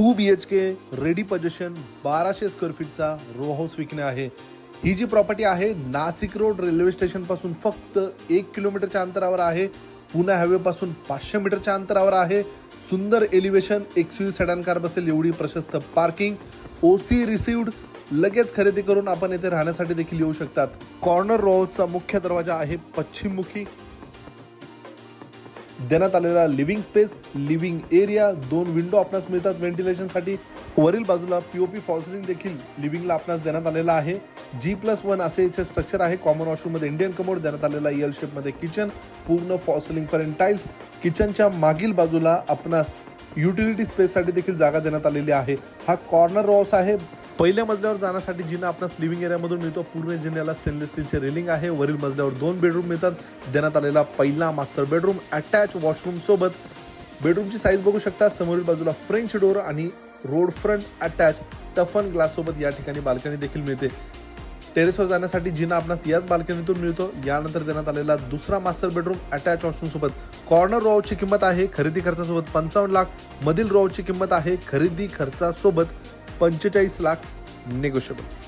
Two B H K ready possession बाराशे square फीटचा row house विकणे आहे. ही जी प्रॉपर्टी आहे नाशिक रोड रेल्वे स्टेशनपासून फक्त एक किलोमीटरच्या अंतरावर आहे. पुणे हायवेपासून पाचशे मीटरच्या अंतरावर आहे. सुंदर एलिव्हेशन एक्सयू सेडान कार बसेल एवढी प्रशस्त पार्किंग ओ सी रिसिव्ड लगेच खरेदी करून आपण येथे राहण्यासाठी देखील येऊ शकतात. कॉर्नर रोडचा मुख्य दरवाजा आहे पश्चिममुखी. देण्यात आलेला लिव्हिंग स्पेस लिव्हिंग एरिया दोन विंडो आपणास मिळतात व्हेंटिलेशनसाठी वरील बाजूला पीओपी फॉल्सरिंग देखील लिव्हिंगला आपणास देण्यात आलेला आहे. जी प्लस वन असे याचे स्ट्रक्चर आहे. कॉमन वॉशरूममध्ये इंडियन कमोड देण्यात आलेला एल शेपमध्ये किचन पूर्ण फॉल्सलिंग पर्यंत टाईल्स किचनच्या मागील बाजूला आपणास युटिलिटी स्पेससाठी देखील जागा देण्यात आलेली आहे. हा कॉर्नर रॉस आहे. पहिल्या मजल्यावर जाण्यासाठी जिना आपणास लिव्हिंग एरियामधून मिळतो. पूर्ण जिन्याला स्टेनलेस स्टीलचे रेलिंग आहे. वरील मजल्यावर दोन बेडरूम मिळतात. देण्यात आलेला पहिला मास्टर बेडरूम अटॅच वॉशरूम सोबत. बेडरूमची साईज बघू शकता. समोरील बाजूला फ्रेंच डोर आणि road front attach toughen glass सोबत या ठिकाणी बाल्कनी देखील मिळते. टेरेसवर जाण्यासाठी जिना आपणास याच बाल्कनीतून मिळतो. यानंतर देण्यात आलेला दुसरा मास्टर बेडरूम अटॅच वॉशरूम सोबत. कॉर्नर रॉवची किंमत आहे खरेदी खर्चासोबत पंचावन्न लाख. मधील रॉवची किंमत आहे खरेदी खर्चासोबत पंचेचाळीस लाख नेगोशिएबल